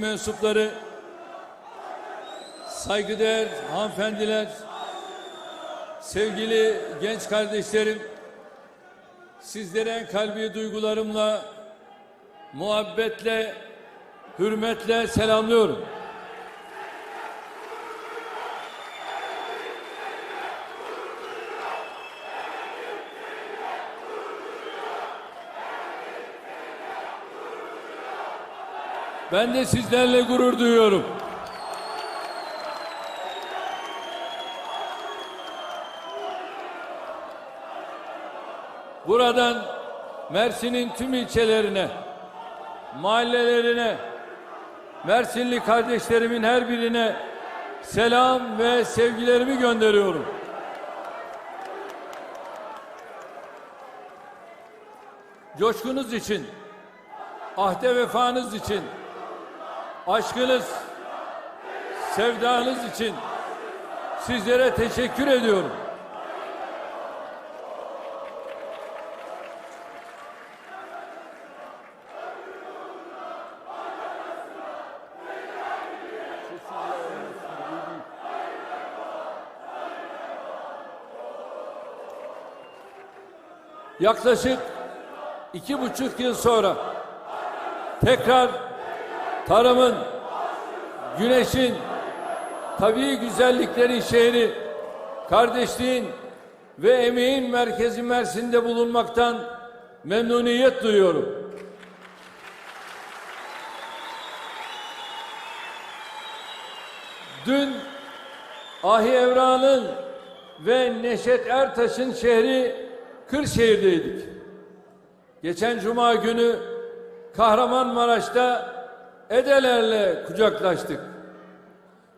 mensupları, saygıdeğer hanımefendiler, sevgili genç kardeşlerim, sizlere kalbi duygularımla, muhabbetle, hürmetle selamlıyorum. Ben de sizlerle gurur duyuyorum. Buradan Mersin'in tüm ilçelerine, mahallelerine, Mersinli kardeşlerimin her birine selam ve sevgilerimi gönderiyorum. Coşkunuz için, ahde vefanız için, aşkınız, sevdanız için sizlere teşekkür ediyorum. Yaklaşık iki buçuk yıl sonra tekrar tarımın, güneşin, tabii güzelliklerin şehri, kardeşliğin ve emeğin merkezi Mersin'de bulunmaktan memnuniyet duyuyorum. Dün Ahi Evran'ın ve Neşet Ertaş'ın şehri Kırşehir'deydik. Geçen cuma günü Kahramanmaraş'ta Edelerle kucaklaştık.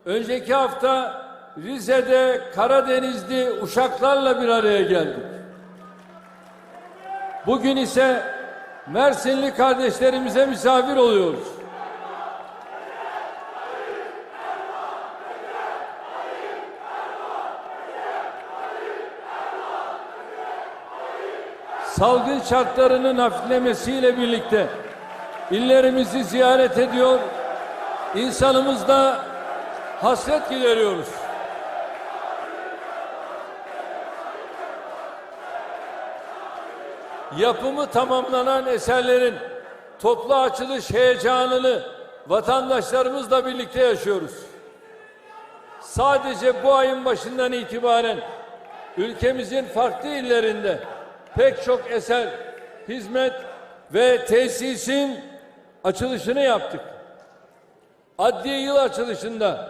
Önceki hafta Rize'de Karadenizli uşaklarla bir araya geldik. Bugün ise Mersinli kardeşlerimize misafir oluyoruz. salgın şartlarının hafiflemesiyle birlikte illerimizi ziyaret ediyor, insanımızda hasret gideriyoruz. Yapımı tamamlanan eserlerin toplu açılış heyecanını vatandaşlarımızla birlikte yaşıyoruz. Sadece bu ayın başından itibaren ülkemizin farklı illerinde pek çok eser, hizmet ve tesisin açılışını yaptık. Adli yıl açılışında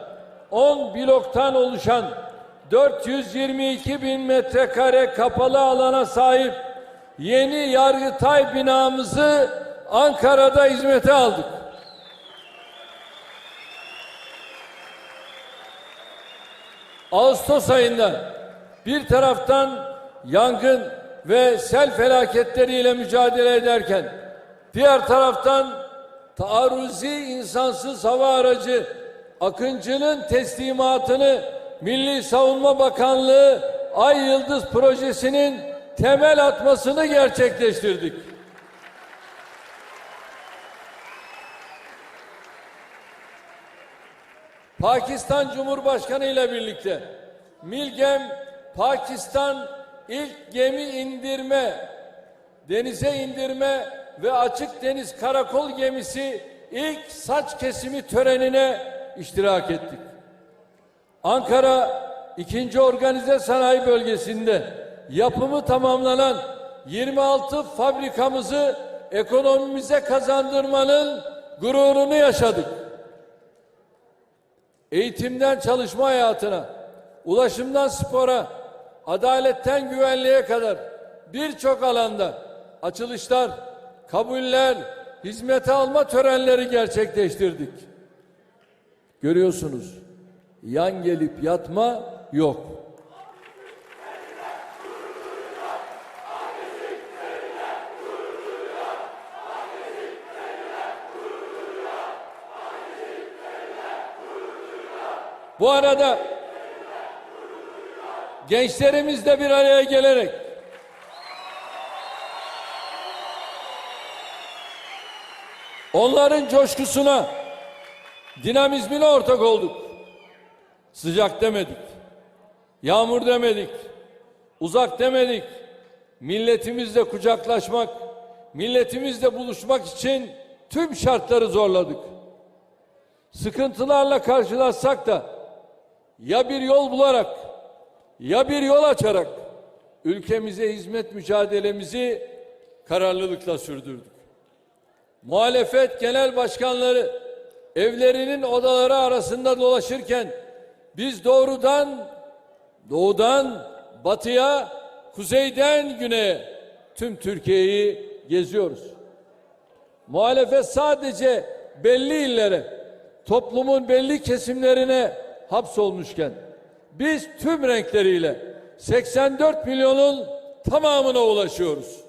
10 bloktan oluşan 422 bin metrekare kapalı alana sahip yeni Yargıtay binamızı Ankara'da hizmete aldık. Ağustos ayında bir taraftan yangın ve sel felaketleriyle mücadele ederken diğer taraftan taarruzi insansız hava aracı Akıncı'nın teslimatını Milli Savunma Bakanlığı Ay Yıldız projesinin temel atmasını gerçekleştirdik. Pakistan Cumhurbaşkanı ile birlikte Milgem Pakistan ilk gemi indirme, denize indirme ve açık deniz karakol gemisi ilk saç kesimi törenine iştirak ettik. Ankara 2. Organize Sanayi Bölgesi'nde yapımı tamamlanan 26 fabrikamızı ekonomimize kazandırmanın gururunu yaşadık. Eğitimden çalışma hayatına, ulaşımdan spora, adaletten güvenliğe kadar birçok alanda açılışlar, kabuller, hizmete alma törenleri gerçekleştirdik. Görüyorsunuz, yan gelip yatma yok. Bu arada gençlerimiz de bir araya gelerek onların coşkusuna Dinamizmine ortak olduk. Sıcak demedik. Yağmur demedik. Uzak demedik. Milletimizle kucaklaşmak, milletimizle buluşmak için tüm şartları zorladık. Sıkıntılarla karşılaşsak da ya bir yol bularak ya bir yol açarak ülkemize hizmet mücadelemizi kararlılıkla sürdürdük. Muhalefet genel başkanları evlerinin odaları arasında dolaşırken biz doğrudan doğudan batıya, kuzeyden güneye tüm Türkiye'yi geziyoruz. Muhalefet sadece belli illere, toplumun belli kesimlerine hapsolmuşken biz tüm renkleriyle 84 milyonun tamamına ulaşıyoruz.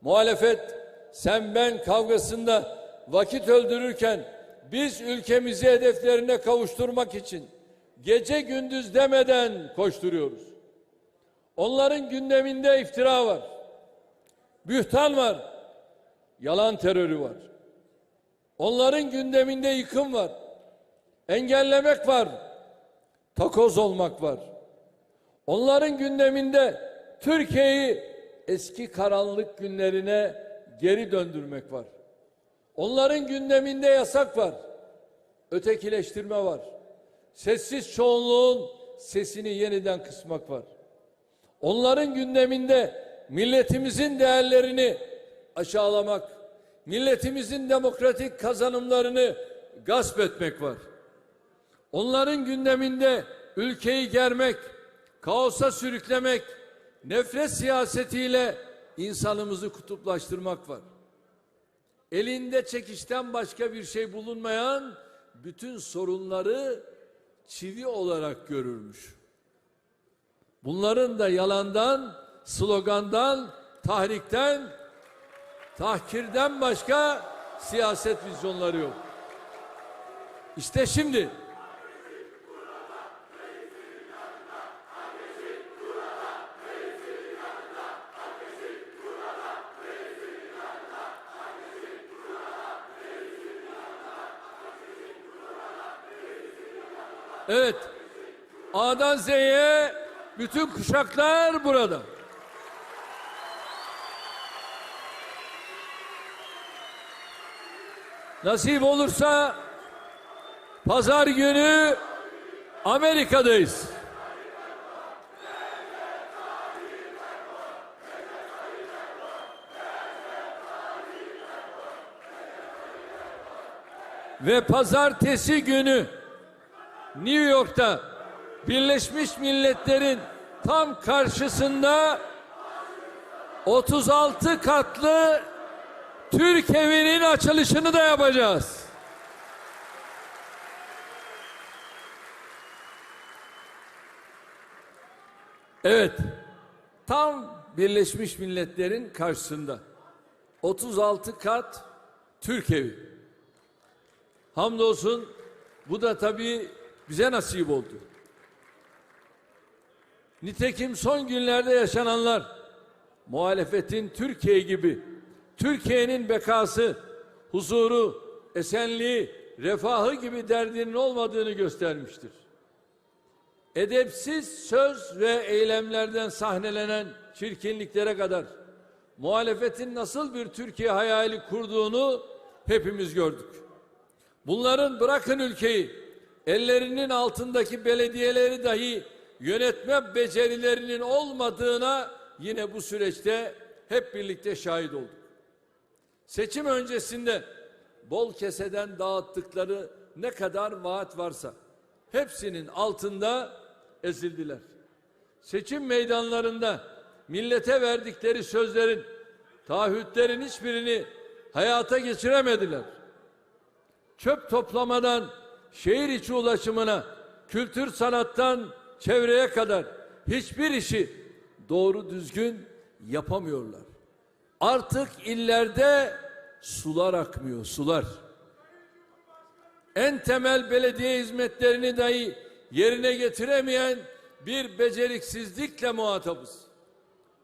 Muhalefet sen ben kavgasında vakit öldürürken biz ülkemizi hedeflerine kavuşturmak için gece gündüz demeden koşturuyoruz. Onların gündeminde iftira var. Bühtan var. Yalan terörü var. Onların gündeminde yıkım var. Engellemek var. Takoz olmak var. Onların gündeminde Türkiye'yi eski karanlık günlerine geri döndürmek var. Onların gündeminde yasak var. Ötekileştirme var. Sessiz çoğunluğun sesini yeniden kısmak var. Onların gündeminde milletimizin değerlerini aşağılamak, milletimizin demokratik kazanımlarını gasp etmek var. Onların gündeminde ülkeyi germek, kaosa sürüklemek, nefret siyasetiyle insanımızı kutuplaştırmak var. Elinde çekişten başka bir şey bulunmayan bütün sorunları çivi olarak görürmüş. Bunların da yalandan, slogandan, tahrikten, tahkirden başka siyaset vizyonları yok. İşte şimdi Evet. A'dan Z'ye bütün kuşaklar burada. Nasip olursa pazar günü Amerika'dayız. Ve pazartesi günü New York'ta Birleşmiş Milletler'in tam karşısında 36 katlı Türk evinin açılışını da yapacağız. Evet. Tam Birleşmiş Milletler'in karşısında 36 kat Türk evi. Hamdolsun bu da tabii bize nasip oldu. Nitekim son günlerde yaşananlar muhalefetin Türkiye gibi Türkiye'nin bekası, huzuru, esenliği, refahı gibi derdinin olmadığını göstermiştir. Edepsiz söz ve eylemlerden sahnelenen çirkinliklere kadar muhalefetin nasıl bir Türkiye hayali kurduğunu hepimiz gördük. Bunların bırakın ülkeyi, ellerinin altındaki belediyeleri dahi yönetme becerilerinin olmadığına yine bu süreçte hep birlikte şahit olduk. Seçim öncesinde bol keseden dağıttıkları ne kadar vaat varsa hepsinin altında ezildiler. Seçim meydanlarında millete verdikleri sözlerin, taahhütlerin hiçbirini hayata geçiremediler. Çöp toplamadan şehir içi ulaşımına, kültür sanattan çevreye kadar hiçbir işi doğru düzgün yapamıyorlar. Artık illerde sular akmıyor, sular. En temel belediye hizmetlerini dahi yerine getiremeyen bir beceriksizlikle muhatabız.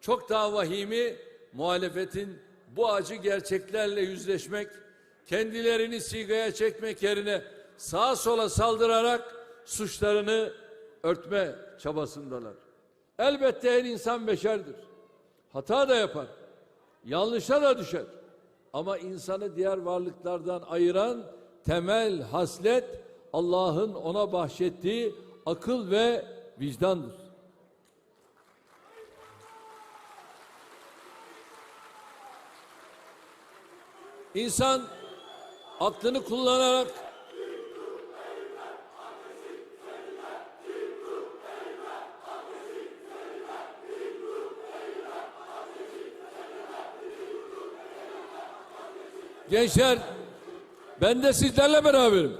Çok daha vahimi muhalefetin bu acı gerçeklerle yüzleşmek, kendilerini sigaya çekmek yerine sağa sola saldırarak suçlarını örtme çabasındalar. Elbette her insan beşerdir. Hata da yapar. Yanlışa da düşer. Ama insanı diğer varlıklardan ayıran temel haslet Allah'ın ona bahşettiği akıl ve vicdandır. İnsan aklını kullanarak Gençler ben de sizlerle beraberim.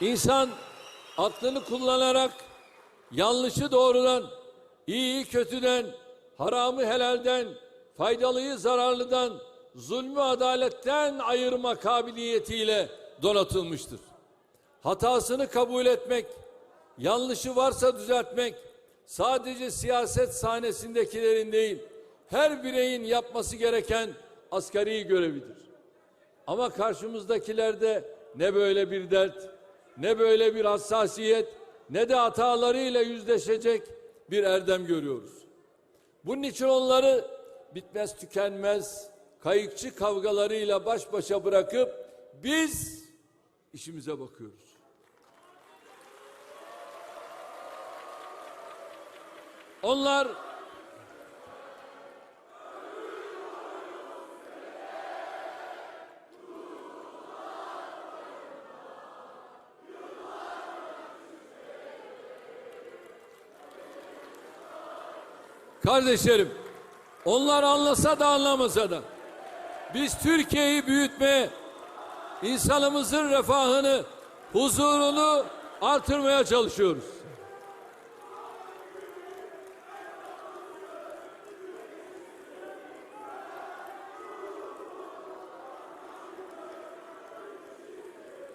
İnsan aklını kullanarak yanlışı doğrudan, iyiyi kötüden, haramı helalden, faydalıyı zararlıdan, zulmü adaletten ayırma kabiliyetiyle donatılmıştır. Hatasını kabul etmek, yanlışı varsa düzeltmek, sadece siyaset sahnesindekilerin değil, her bireyin yapması gereken asgari görevidir. Ama karşımızdakilerde ne böyle bir dert, ne böyle bir hassasiyet, ne de hatalarıyla yüzleşecek bir erdem görüyoruz. Bunun için onları bitmez tükenmez kayıkçı kavgalarıyla baş başa bırakıp biz işimize bakıyoruz. Onlar Kardeşlerim, onlar anlasa da anlamasa da biz Türkiye'yi büyütmeye, insanımızın refahını, huzurunu artırmaya çalışıyoruz.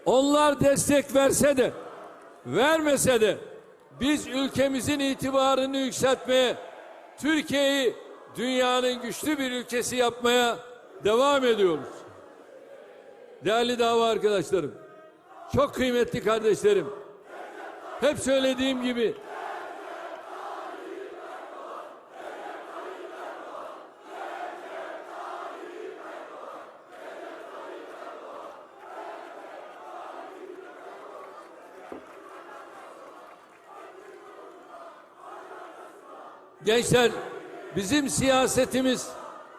Onlar destek verse de, vermese de biz ülkemizin itibarını yükseltmeye, Türkiye'yi dünyanın güçlü bir ülkesi yapmaya devam ediyoruz. Değerli dava arkadaşlarım, çok kıymetli kardeşlerim, hep söylediğim gibi Gençler bizim siyasetimiz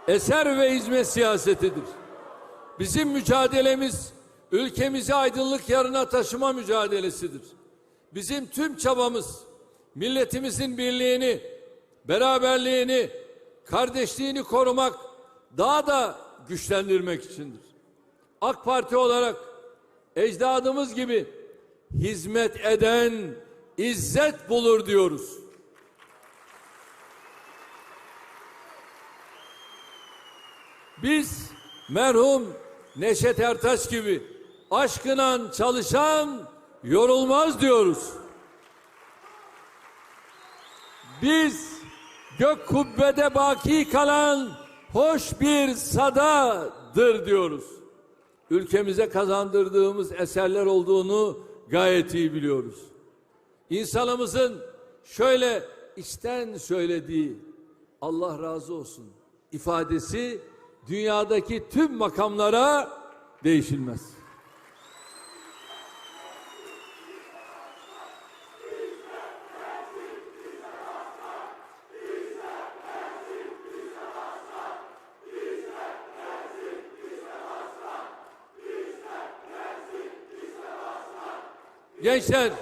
eser ve hizmet siyasetidir. Bizim mücadelemiz ülkemizi aydınlık yarına taşıma mücadelesidir. Bizim tüm çabamız milletimizin birliğini, beraberliğini, kardeşliğini korumak, daha da güçlendirmek içindir. AK Parti olarak ecdadımız gibi hizmet eden izzet bulur diyoruz. Biz merhum Neşet Ertaş gibi aşkınan çalışan yorulmaz diyoruz. Biz gök kubbede baki kalan hoş bir sadadır diyoruz. Ülkemize kazandırdığımız eserler olduğunu gayet iyi biliyoruz. İnsanımızın şöyle içten söylediği Allah razı olsun ifadesi dünyadaki tüm makamlara değişilmez. Gençler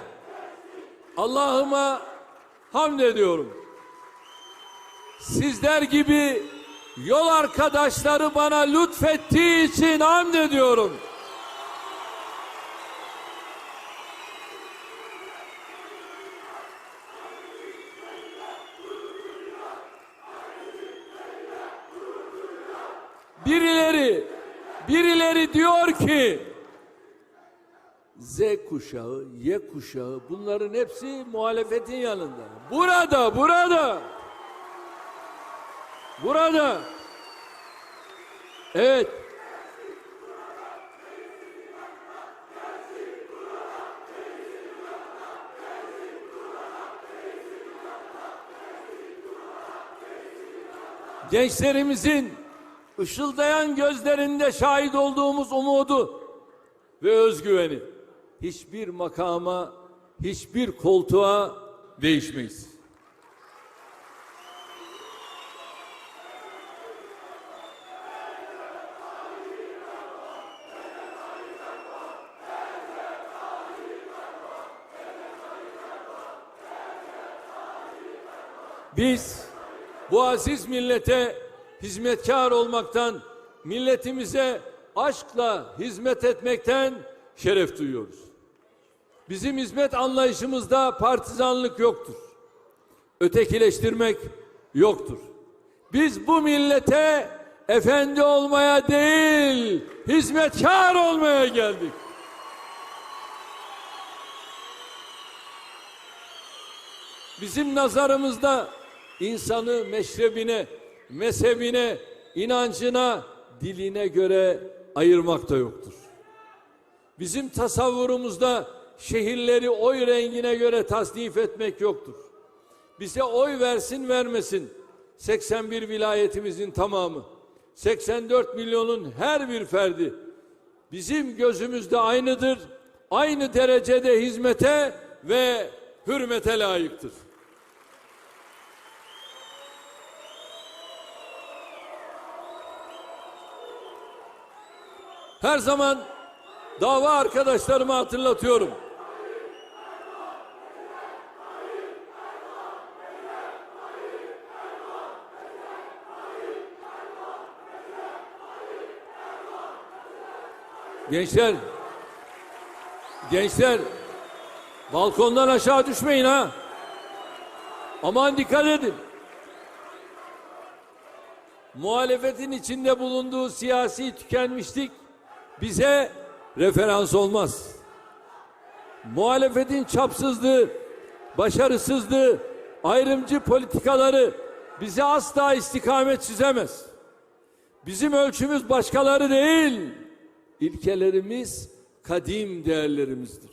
Allah'ıma hamd ediyorum. Sizler gibi yol arkadaşları bana lütfettiği için hamd ediyorum. Birileri, birileri diyor ki Z kuşağı, Y kuşağı bunların hepsi muhalefetin yanında. Burada, burada. Burada Evet. Gençlerimizin ışıldayan gözlerinde şahit olduğumuz umudu ve özgüveni hiçbir makama, hiçbir koltuğa değişmeyiz. Biz bu aziz millete hizmetkar olmaktan, milletimize aşkla hizmet etmekten şeref duyuyoruz. Bizim hizmet anlayışımızda partizanlık yoktur. Ötekileştirmek yoktur. Biz bu millete efendi olmaya değil, hizmetkar olmaya geldik. Bizim nazarımızda insanı meşrebine, mezhebine, inancına, diline göre ayırmak da yoktur. Bizim tasavvurumuzda şehirleri oy rengine göre tasnif etmek yoktur. Bize oy versin vermesin 81 vilayetimizin tamamı, 84 milyonun her bir ferdi bizim gözümüzde aynıdır. Aynı derecede hizmete ve hürmete layıktır. Her zaman dava arkadaşlarıma hatırlatıyorum. Gençler, gençler, balkondan aşağı düşmeyin ha. Aman dikkat edin. Muhalefetin içinde bulunduğu siyasi tükenmişlik bize referans olmaz. Muhalefetin çapsızlığı, başarısızlığı, ayrımcı politikaları bize asla istikamet çizemez. Bizim ölçümüz başkaları değil, ilkelerimiz kadim değerlerimizdir.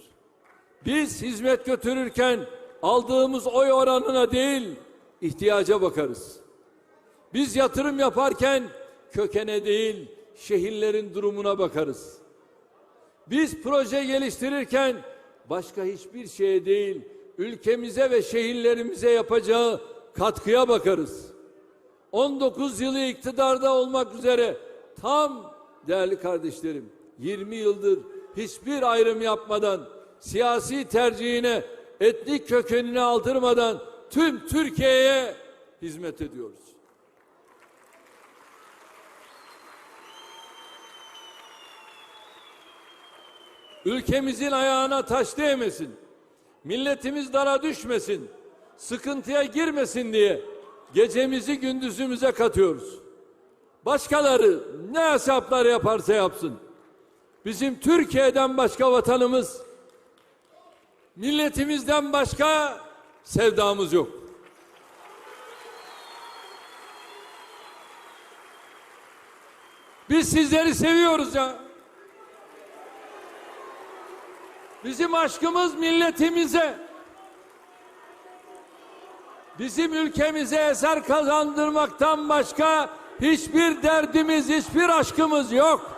Biz hizmet götürürken aldığımız oy oranına değil, ihtiyaca bakarız. Biz yatırım yaparken kökene değil, şehirlerin durumuna bakarız. Biz proje geliştirirken başka hiçbir şeye değil, ülkemize ve şehirlerimize yapacağı katkıya bakarız. 19 yılı iktidarda olmak üzere tam değerli kardeşlerim 20 yıldır hiçbir ayrım yapmadan siyasi tercihine etnik kökenini aldırmadan tüm Türkiye'ye hizmet ediyoruz. Ülkemizin ayağına taş değmesin. Milletimiz dara düşmesin. Sıkıntıya girmesin diye gecemizi gündüzümüze katıyoruz. Başkaları ne hesaplar yaparsa yapsın. Bizim Türkiye'den başka vatanımız, milletimizden başka sevdamız yok. Biz sizleri seviyoruz ya. Bizim aşkımız milletimize, bizim ülkemize eser kazandırmaktan başka hiçbir derdimiz, hiçbir aşkımız yok.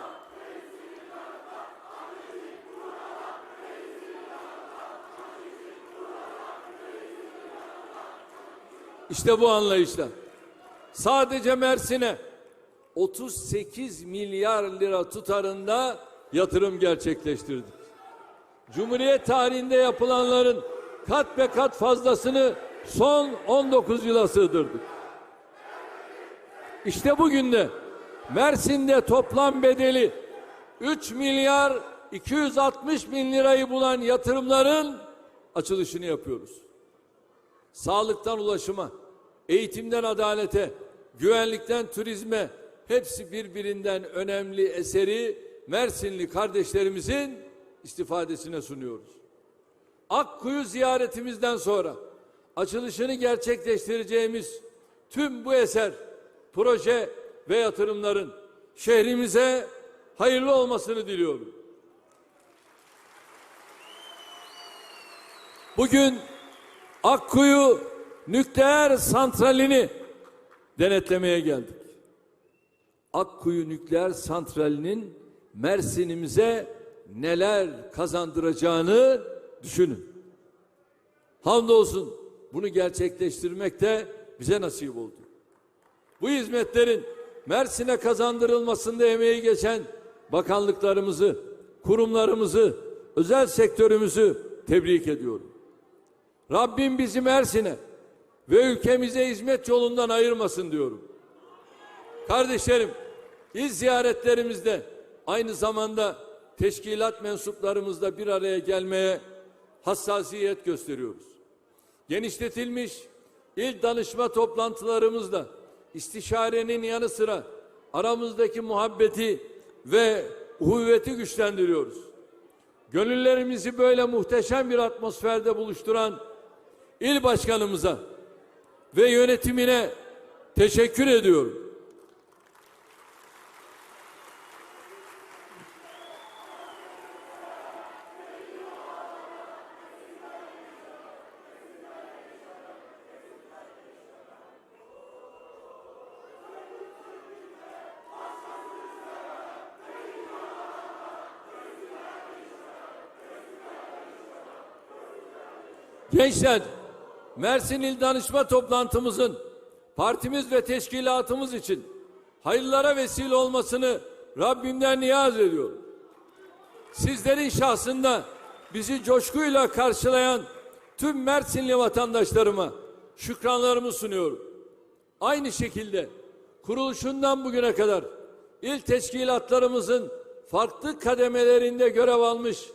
İşte bu anlayışla sadece Mersin'e 38 milyar lira tutarında yatırım gerçekleştirdik. Cumhuriyet tarihinde yapılanların kat be kat fazlasını son 19 yıla sığdırdık. İşte bugün de Mersin'de toplam bedeli 3 milyar 260 bin lirayı bulan yatırımların açılışını yapıyoruz. Sağlıktan ulaşıma, eğitimden adalete, güvenlikten turizme hepsi birbirinden önemli eseri Mersinli kardeşlerimizin istifadesine sunuyoruz. Akkuyu ziyaretimizden sonra açılışını gerçekleştireceğimiz tüm bu eser, proje ve yatırımların şehrimize hayırlı olmasını diliyorum. Bugün Akkuyu nükleer santralini denetlemeye geldik. Akkuyu nükleer santralinin Mersin'imize neler kazandıracağını düşünün. Hamdolsun bunu gerçekleştirmek de bize nasip oldu. Bu hizmetlerin Mersin'e kazandırılmasında emeği geçen bakanlıklarımızı, kurumlarımızı, özel sektörümüzü tebrik ediyorum. Rabbim bizi Mersin'e ve ülkemize hizmet yolundan ayırmasın diyorum. Kardeşlerim, il ziyaretlerimizde aynı zamanda teşkilat mensuplarımızla bir araya gelmeye hassasiyet gösteriyoruz. Genişletilmiş il danışma toplantılarımızda istişarenin yanı sıra aramızdaki muhabbeti ve uhuvveti güçlendiriyoruz. Gönüllerimizi böyle muhteşem bir atmosferde buluşturan il başkanımıza ve yönetimine teşekkür ediyorum. Gençler, Mersin İl Danışma toplantımızın partimiz ve teşkilatımız için hayırlara vesile olmasını Rabbimden niyaz ediyorum. Sizlerin şahsında bizi coşkuyla karşılayan tüm Mersinli vatandaşlarıma şükranlarımı sunuyorum. Aynı şekilde kuruluşundan bugüne kadar il teşkilatlarımızın farklı kademelerinde görev almış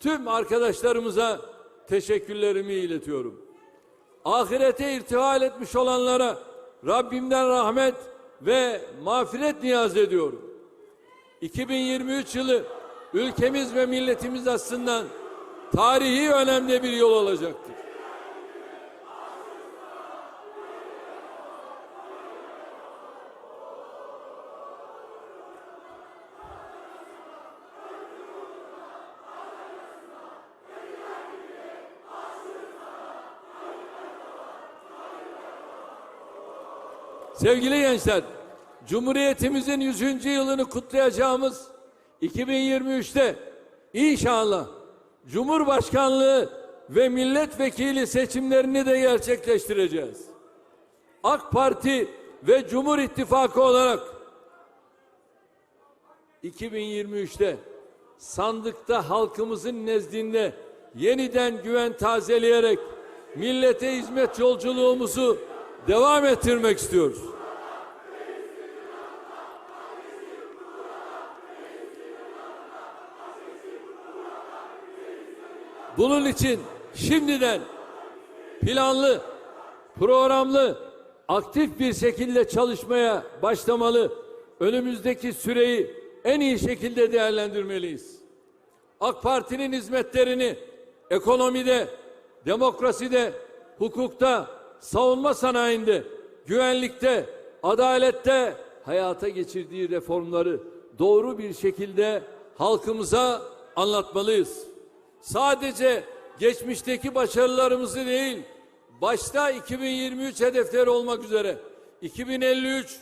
tüm arkadaşlarımıza teşekkürlerimi iletiyorum. Ahirete irtihal etmiş olanlara Rabbimden rahmet ve mağfiret niyaz ediyorum. 2023 yılı ülkemiz ve milletimiz açısından tarihi önemli bir yol olacaktır. Sevgili gençler, Cumhuriyetimizin 100. yılını kutlayacağımız 2023'te inşallah Cumhurbaşkanlığı ve milletvekili seçimlerini de gerçekleştireceğiz. AK Parti ve Cumhur İttifakı olarak 2023'te sandıkta halkımızın nezdinde yeniden güven tazeleyerek millete hizmet yolculuğumuzu devam ettirmek istiyoruz. Bunun için şimdiden planlı, programlı, aktif bir şekilde çalışmaya başlamalı. Önümüzdeki süreyi en iyi şekilde değerlendirmeliyiz. AK Parti'nin hizmetlerini ekonomide, demokraside, hukukta, savunma sanayinde, güvenlikte, adalette hayata geçirdiği reformları doğru bir şekilde halkımıza anlatmalıyız. Sadece geçmişteki başarılarımızı değil, başta 2023 hedefleri olmak üzere 2053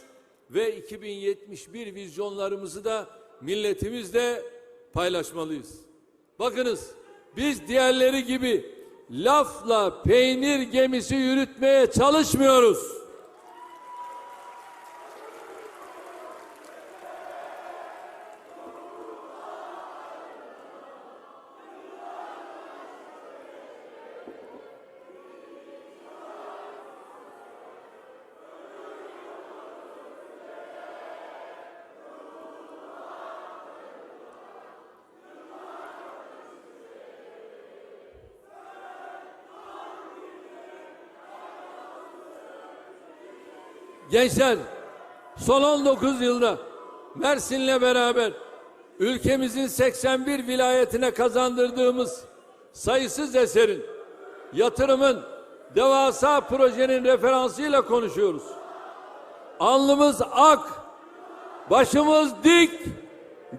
ve 2071 vizyonlarımızı da milletimizle paylaşmalıyız. Bakınız biz diğerleri gibi lafla peynir gemisi yürütmeye çalışmıyoruz. Gençler son 19 yılda Mersin'le beraber ülkemizin 81 vilayetine kazandırdığımız sayısız eserin, yatırımın, devasa projenin referansıyla konuşuyoruz. Alnımız ak, Başımız dik,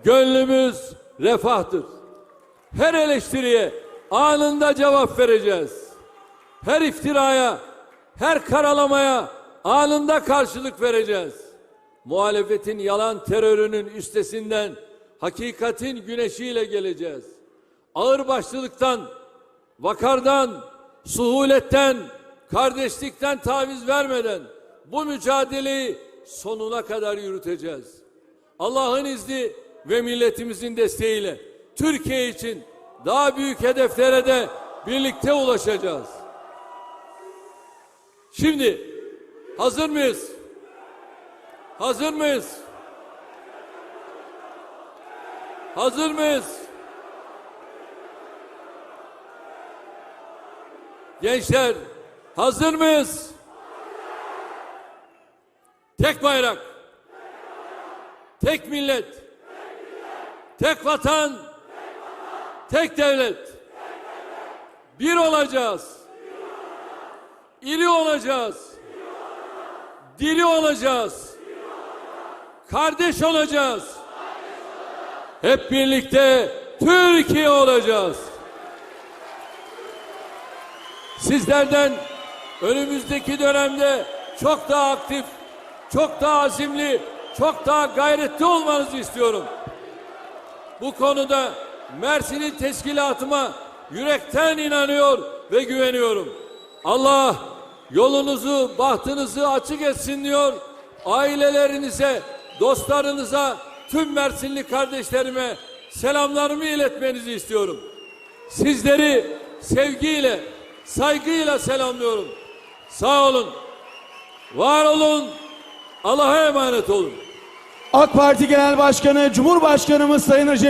gönlümüz refahtır. Her eleştiriye anında cevap vereceğiz. Her iftiraya, her karalamaya anında karşılık vereceğiz. Muhalefetin yalan terörünün üstesinden hakikatin güneşiyle geleceğiz. Ağırbaşlılıktan, vakardan, suhuletten, kardeşlikten taviz vermeden bu mücadeleyi sonuna kadar yürüteceğiz. Allah'ın izni ve milletimizin desteğiyle Türkiye için daha büyük hedeflere de birlikte ulaşacağız. Şimdi hazır mıyız? Hazır mıyız? Hazır mıyız? Gençler hazır mıyız? Tek bayrak, tek millet, tek vatan, tek devlet. Bir olacağız. İri olacağız. Diri olacağız. Kardeş olacağız. Hep birlikte Türkiye olacağız. Sizlerden önümüzdeki dönemde çok daha aktif, çok daha azimli, çok daha gayretli olmanızı istiyorum. Bu konuda Mersin'in teşkilatıma yürekten inanıyor ve güveniyorum. Allah yolunuzu, bahtınızı açık etsin diyor. Ailelerinize, dostlarınıza, tüm Mersinli kardeşlerime selamlarımı iletmenizi istiyorum. Sizleri sevgiyle, saygıyla selamlıyorum. Sağ olun, var olun, Allah'a emanet olun. AK Parti Genel Başkanı Cumhurbaşkanımız Sayın Recep